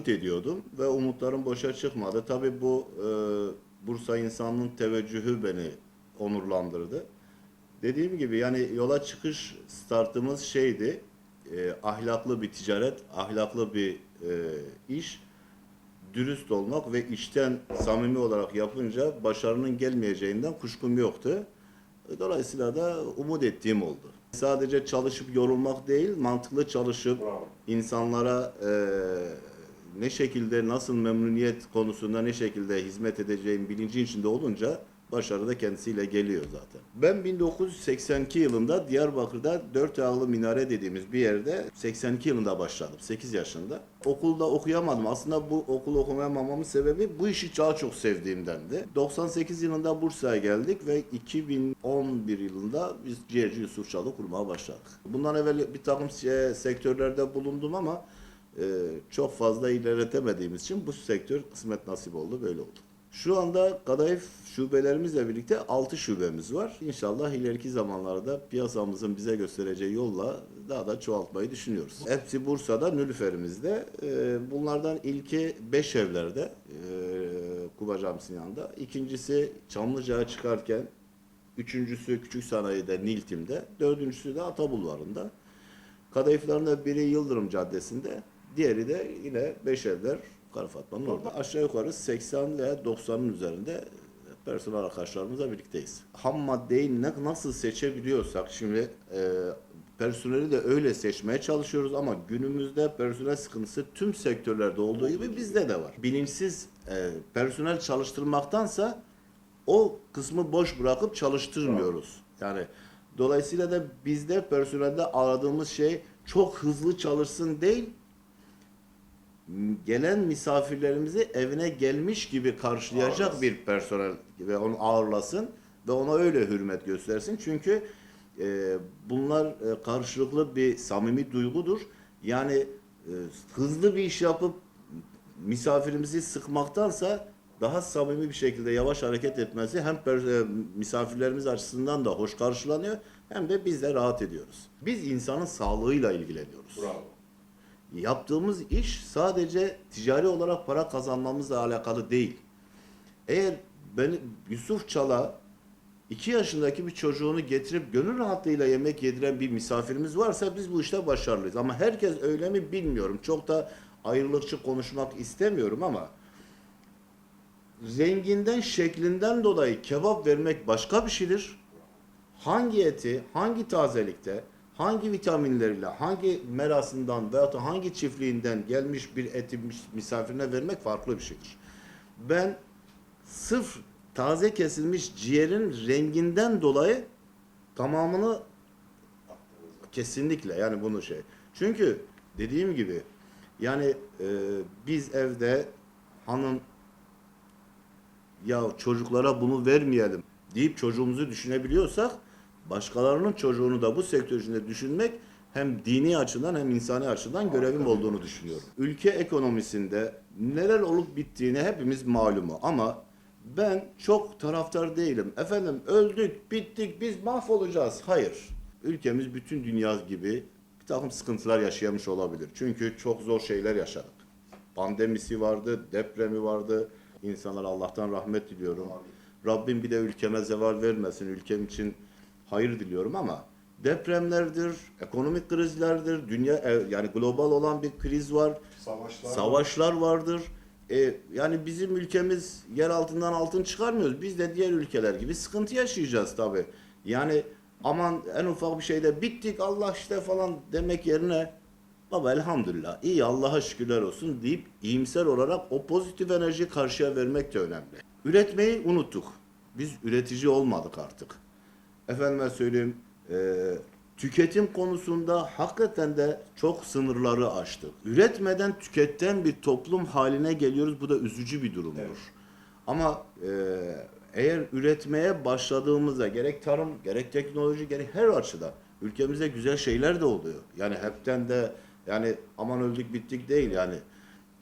umut ediyordum ve umutlarım boşa çıkmadı. Tabii bu e, Bursa insanının teveccühü beni onurlandırdı. Dediğim gibi yani yola çıkış startımız şeydi, e, ahlaklı bir ticaret, ahlaklı bir e, iş, dürüst olmak ve işten samimi olarak yapınca başarının gelmeyeceğinden kuşkum yoktu. Dolayısıyla da umut ettiğim oldu. Sadece çalışıp yorulmak değil, mantıklı çalışıp Bravo. insanlara e, ne şekilde, nasıl memnuniyet konusunda ne şekilde hizmet edeceğim bilinci içinde olunca başarı da kendisiyle geliyor zaten. Ben 1982 yılında Diyarbakır'da Dört Ayaklı Minare dediğimiz bir yerde 82 yılında başladım. 8 yaşında. Okulda okuyamadım. Aslında bu okul okuyamamamın sebebi bu işi daha çok sevdiğimdendi. 98 yılında Bursa'ya geldik ve 2011 yılında biz Ciğerci Yusuf Çalı kurmaya başladık. Bundan evvel bir takım sektörlerde bulundum ama e, çok fazla ilerletemediğimiz için bu sektör kısmet nasip oldu, böyle oldu. Şu anda kadayıf şubelerimizle birlikte 6 şubemiz var. İnşallah ileriki zamanlarda piyasamızın bize göstereceği yolla daha da çoğaltmayı düşünüyoruz. Hepsi Bursa'da, Nülüfer'imizde. Ee, Bunlardan ilki Beşevler'de, e, Kuba Camisi'nin yanında. İkincisi Çamlıca'ya çıkarken, üçüncüsü Küçük Sanayi'de, Niltim'de, dördüncüsü de Atabulvarı'nda. Kadayıfların da biri Yıldırım Caddesi'nde, diğeri de yine Beşevler, Kara Fatma'nın orada. Aşağı yukarı 80 ile 90'ın üzerinde personel arkadaşlarımızla birlikteyiz. Ham maddeyi ne, nasıl seçebiliyorsak şimdi e, personeli de öyle seçmeye çalışıyoruz ama günümüzde personel sıkıntısı tüm sektörlerde olduğu gibi bizde de var. Bilinçsiz e, personel çalıştırmaktansa o kısmı boş bırakıp çalıştırmıyoruz. Yani dolayısıyla da bizde personelde aradığımız şey çok hızlı çalışsın değil, gelen misafirlerimizi evine gelmiş gibi karşılayacak Ağırlasın. bir personel ve onu ağırlasın ve ona öyle hürmet göstersin. Çünkü e, bunlar e, karşılıklı bir samimi duygudur. Yani e, hızlı bir iş yapıp misafirimizi sıkmaktansa daha samimi bir şekilde yavaş hareket etmesi hem e, misafirlerimiz açısından da hoş karşılanıyor hem de biz de rahat ediyoruz. Biz insanın sağlığıyla ilgileniyoruz. Bravo. Yaptığımız iş sadece ticari olarak para kazanmamızla alakalı değil. Eğer ben Yusuf Çal'a iki yaşındaki bir çocuğunu getirip gönül rahatlığıyla yemek yediren bir misafirimiz varsa biz bu işte başarılıyız. Ama herkes öyle mi bilmiyorum. Çok da ayrılıkçı konuşmak istemiyorum ama renginden, şeklinden dolayı kebap vermek başka bir şeydir. Hangi eti, hangi tazelikte, hangi vitaminleriyle, hangi merasından veyahut da hangi çiftliğinden gelmiş bir eti mis- misafirine vermek farklı bir şeydir. Ben sırf taze kesilmiş ciğerin renginden dolayı tamamını kesinlikle yani bunu şey. Çünkü dediğim gibi yani e, biz evde hanım ya çocuklara bunu vermeyelim deyip çocuğumuzu düşünebiliyorsak başkalarının çocuğunu da bu sektör içinde düşünmek hem dini açıdan hem insani açıdan görevim olduğunu düşünüyorum. Ülke ekonomisinde neler olup bittiğini hepimiz malumu ama ben çok taraftar değilim. Efendim öldük, bittik, biz mahvolacağız. Hayır. Ülkemiz bütün dünya gibi bir takım sıkıntılar yaşayamış olabilir. Çünkü çok zor şeyler yaşadık. Pandemisi vardı, depremi vardı. İnsanlara Allah'tan rahmet diliyorum. Rabbim bir de ülkeme zeval vermesin. Ülkem için hayır diliyorum ama depremlerdir, ekonomik krizlerdir, dünya e, yani global olan bir kriz var. Savaşlar. Savaşlar vardır. E, yani bizim ülkemiz yer altından altın çıkarmıyoruz. Biz de diğer ülkeler gibi sıkıntı yaşayacağız tabii. Yani aman en ufak bir şeyde bittik Allah işte falan demek yerine baba elhamdülillah iyi Allah'a şükürler olsun deyip iyimser olarak o pozitif enerjiyi karşıya vermek de önemli. Üretmeyi unuttuk. Biz üretici olmadık artık. Efendime söyleyeyim e, tüketim konusunda hakikaten de çok sınırları aştık. Üretmeden tüketten bir toplum haline geliyoruz. Bu da üzücü bir durumdur. Evet. Ama e, eğer üretmeye başladığımızda gerek tarım, gerek teknoloji, gerek her açıdan ülkemizde güzel şeyler de oluyor. Yani hepten de yani aman öldük bittik değil yani.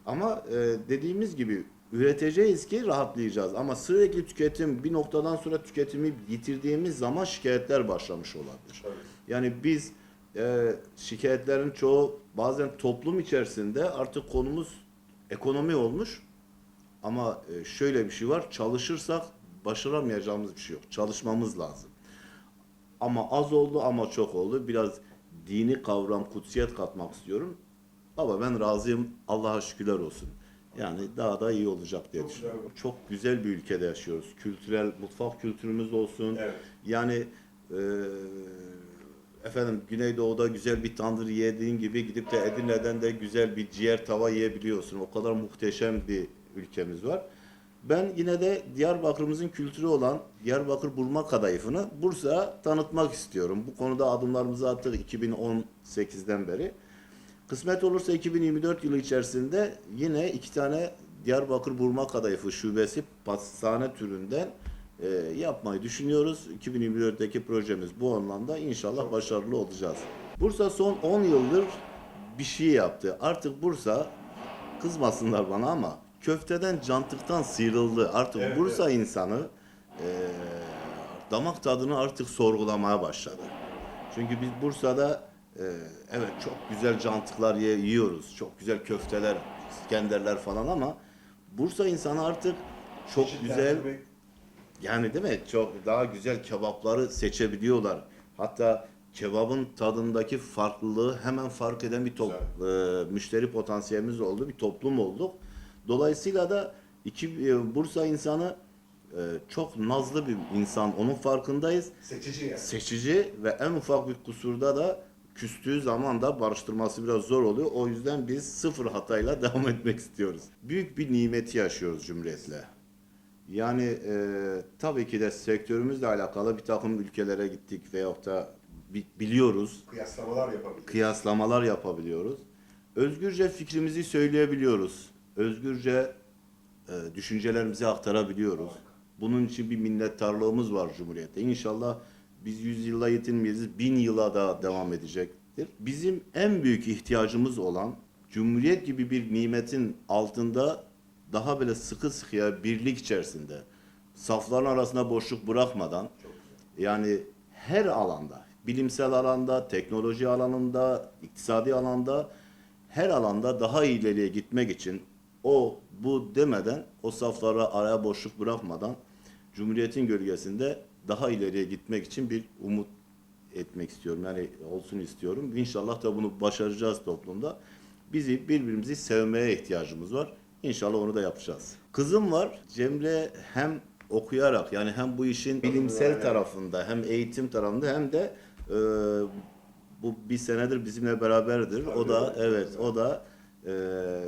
Ama e, dediğimiz gibi üreteceğiz ki rahatlayacağız. Ama sürekli tüketim bir noktadan sonra tüketimi yitirdiğimiz zaman şikayetler başlamış olabilir. Yani biz e, şikayetlerin çoğu bazen toplum içerisinde artık konumuz ekonomi olmuş ama e, şöyle bir şey var. Çalışırsak başaramayacağımız bir şey yok. Çalışmamız lazım. Ama az oldu ama çok oldu. Biraz dini kavram, kutsiyet katmak istiyorum. Ama ben razıyım. Allah'a şükürler olsun. Yani daha da iyi olacak diye Çok düşünüyorum. güzel. Çok güzel bir ülkede yaşıyoruz. Kültürel, mutfak kültürümüz olsun. Evet. Yani e, efendim Güneydoğu'da güzel bir tandır yediğin gibi gidip de Edirne'den de güzel bir ciğer tava yiyebiliyorsun. O kadar muhteşem bir ülkemiz var. Ben yine de Diyarbakır'ımızın kültürü olan Diyarbakır Burma Kadayıfı'nı Bursa'ya tanıtmak istiyorum. Bu konuda adımlarımızı attık 2018'den beri. Kısmet olursa 2024 yılı içerisinde yine iki tane Diyarbakır Burma Kadayıfı şubesi pastane türünden e, yapmayı düşünüyoruz. 2024'teki projemiz bu anlamda inşallah başarılı olacağız. Bursa son 10 yıldır bir şey yaptı. Artık Bursa kızmasınlar bana ama köfteden cantıktan sıyrıldı. Artık Evet, Bursa insanı e, damak tadını artık sorgulamaya başladı. Çünkü biz Bursa'da e, evet çok güzel cantıklar yiyoruz. Çok güzel köfteler, İskenderler falan ama Bursa insanı artık çok güzel Çeşitlendirmek, yani değil mi? Çok daha güzel kebapları seçebiliyorlar. Hatta kebabın tadındaki farklılığı hemen fark eden bir top, e, müşteri potansiyelimiz oldu, bir toplum olduk. Dolayısıyla da iki e, Bursa insanı e, çok nazlı bir insan. Onun farkındayız. Seçici yani. Seçici ve en ufak bir kusurda da küstüğü zaman da barıştırması biraz zor oluyor. O yüzden biz sıfır hatayla devam etmek istiyoruz. Büyük bir nimeti yaşıyoruz Cumhuriyet'le. Yani e, tabii ki de sektörümüzle alakalı bir takım ülkelere gittik veyahut da bi- biliyoruz, Kıyaslamalar yapabilir. kıyaslamalar yapabiliyoruz. Özgürce fikrimizi söyleyebiliyoruz. Özgürce e, düşüncelerimizi aktarabiliyoruz. Bunun için bir minnettarlığımız var Cumhuriyet'te. İnşallah biz 100 yıla yetinmeyiz, bin yıla da devam edecektir. Bizim en büyük ihtiyacımız olan Cumhuriyet gibi bir nimetin altında daha böyle sıkı sıkıya birlik içerisinde safların arasında boşluk bırakmadan yani her alanda, bilimsel alanda, teknoloji alanında, iktisadi alanda, her alanda daha ileriye gitmek için o bu demeden, o saflara araya boşluk bırakmadan Cumhuriyet'in gölgesinde daha ileriye gitmek için bir umut etmek istiyorum. Yani olsun istiyorum. İnşallah da bunu başaracağız toplumda. Bizi birbirimizi sevmeye ihtiyacımız var. İnşallah onu da yapacağız. Kızım var. Cemre hem okuyarak yani hem bu işin bilimsel tarafında hem eğitim tarafında hem de e, bu bir senedir bizimle beraberdir. O da evet o da e,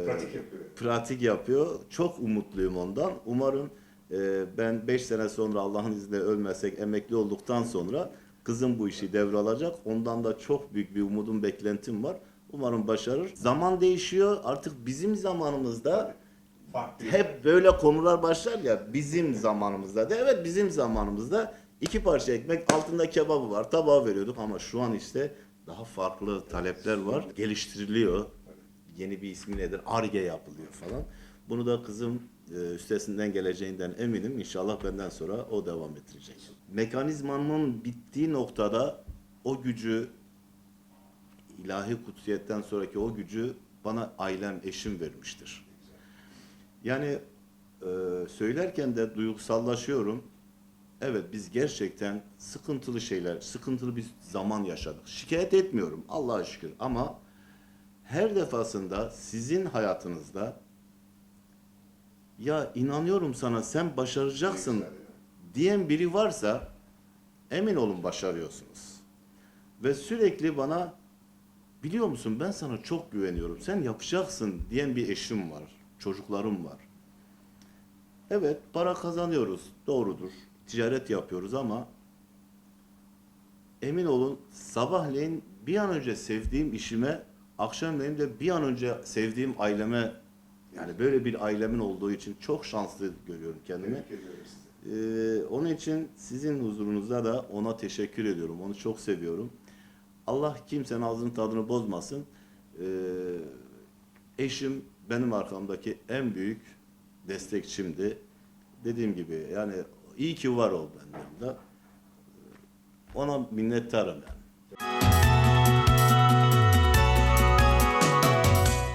Pratik yapıyor. pratik yapıyor. Çok umutluyum ondan. Umarım e, ben 5 sene sonra Allah'ın izniyle ölmesek emekli olduktan sonra kızım bu işi devralacak. Ondan da çok büyük bir umudum, beklentim var. Umarım başarır. Zaman değişiyor. Artık bizim zamanımızda Farklı. hep böyle konular başlar ya bizim zamanımızda da evet bizim zamanımızda iki parça ekmek altında kebabı var tabağı veriyorduk ama şu an işte daha farklı talepler var geliştiriliyor yeni bir ismi nedir arge yapılıyor falan bunu da kızım üstesinden geleceğinden eminim İnşallah benden sonra o devam ettirecek mekanizmanın bittiği noktada o gücü ilahi kutsiyetten sonraki o gücü bana ailem eşim vermiştir. Yani e, söylerken de duygusallaşıyorum. Evet biz gerçekten sıkıntılı şeyler, sıkıntılı bir zaman yaşadık. Şikayet etmiyorum Allah'a şükür ama her defasında sizin hayatınızda ya inanıyorum sana sen başaracaksın diyen biri varsa emin olun başarıyorsunuz. Ve sürekli bana biliyor musun ben sana çok güveniyorum sen yapacaksın diyen bir eşim var, çocuklarım var. Evet para kazanıyoruz doğrudur ticaret yapıyoruz ama emin olun sabahleyin bir an önce sevdiğim işime akşamleyin de bir an önce sevdiğim aileme yani böyle bir ailemin olduğu için çok şanslı görüyorum kendimi. Ee, onun için sizin huzurunuzda da ona teşekkür ediyorum. Onu çok seviyorum. Allah kimsenin ağzının tadını bozmasın. Ee, eşim benim arkamdaki en büyük destekçimdi. Dediğim gibi yani iyi ki var ol benden de. Ona minnettarım yani.